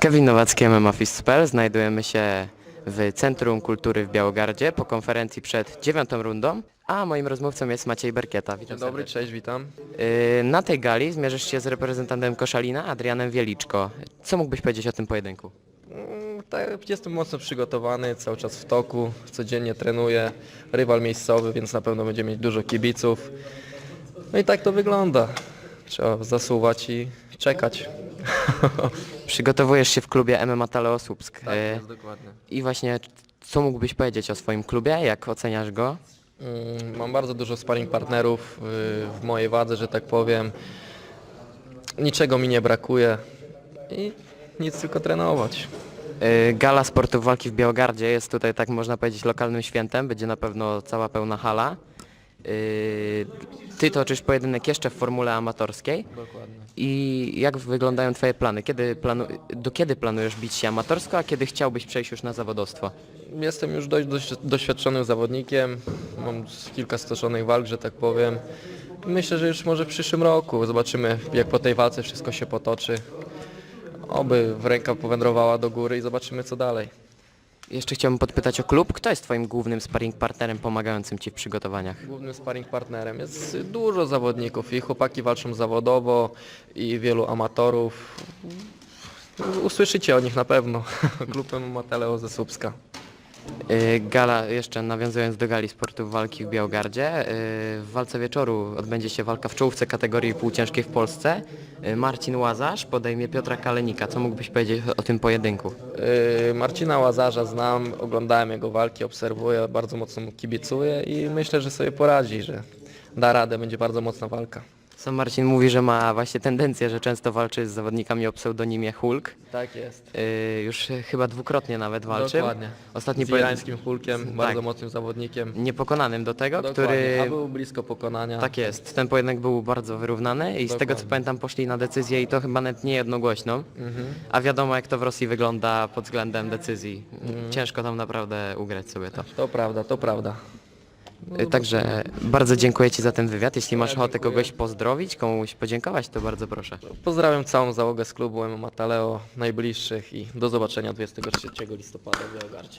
Kevin Nowacki, MMA Fist.pl. Znajdujemy się w Centrum Kultury w Białogardzie po konferencji przed dziewiątą rundą, a moim rozmówcą jest Maciej Berkieta. Witam Dzień dobry, serdecznie. cześć, witam. Yy, Na tej gali zmierzysz się z reprezentantem Koszalina, Adrianem Wieliczko. Co mógłbyś powiedzieć o tym pojedynku? Mm, Tak, jestem mocno przygotowany, cały czas w toku, codziennie trenuję, rywal miejscowy, więc na pewno będzie mieć dużo kibiców. No i tak to wygląda. Trzeba zasuwać i czekać. Przygotowujesz się w klubie MMA Taleo Słupsk. Tak Yy, jest, dokładnie. I właśnie, co mógłbyś powiedzieć o swoim klubie? Jak oceniasz go? Mm, Mam bardzo dużo sparring partnerów y, w mojej wadze, że tak powiem. Niczego mi nie brakuje i nic tylko trenować. Yy, Gala sportów walki w Białogardzie jest tutaj, tak można powiedzieć, lokalnym świętem. Będzie na pewno cała pełna hala. Ty toczysz pojedynek jeszcze w formule amatorskiej. Dokładnie. I jak wyglądają Twoje plany? Kiedy planu... Do kiedy planujesz bić się amatorsko, a kiedy chciałbyś przejść już na zawodowstwo? Jestem już dość, dość doświadczonym zawodnikiem, mam kilka stoczonych walk, że tak powiem. Myślę, że już może w przyszłym roku zobaczymy, jak po tej walce wszystko się potoczy. Oby w ręka powędrowała do góry i zobaczymy co dalej. Jeszcze chciałbym podpytać o klub. Kto jest Twoim głównym sparring partnerem pomagającym Ci w przygotowaniach? Głównym sparring partnerem jest dużo zawodników i chłopaki walczą zawodowo i wielu amatorów. Usłyszycie o nich na pewno. Klub MMA Teleo ze Słupska. Yy, Gala, jeszcze nawiązując do gali sportów walki w Białogardzie, yy, w walce wieczoru odbędzie się walka w czołówce kategorii półciężkiej w Polsce. Yy, Marcin Łazarz podejmie Piotra Kalenika. Co mógłbyś powiedzieć o tym pojedynku? Marcina Łazarza znam, oglądałem jego walki, obserwuję, bardzo mocno mu kibicuję i myślę, że sobie poradzi, że da radę, będzie bardzo mocna walka. Sam Marcin mówi, że ma właśnie tendencję, że często walczy z zawodnikami o pseudonimie Hulk. Tak jest. Yy, już chyba dwukrotnie nawet walczył. Dokładnie. Ostatni Z pojedynek irańskim Hulkiem, Tak. bardzo mocnym zawodnikiem. niepokonanym do tego, Dokładnie, który... A był blisko pokonania. Tak jest, ten pojedynek był bardzo wyrównany i z tego co Dokładnie. pamiętam poszli na decyzję i to chyba nawet nie jednogłośną. Mhm. A wiadomo jak to w Rosji wygląda pod względem decyzji. Mhm. Ciężko tam naprawdę ugrać sobie to. To prawda, to prawda. Y, Także bardzo dziękuję Ci za ten wywiad. Jeśli masz ochotę dziękuję. kogoś pozdrowić, komuś podziękować, to bardzo proszę. Pozdrawiam całą załogę z klubu MMA Taleo, najbliższych i do zobaczenia 23 listopada w Białogardzie.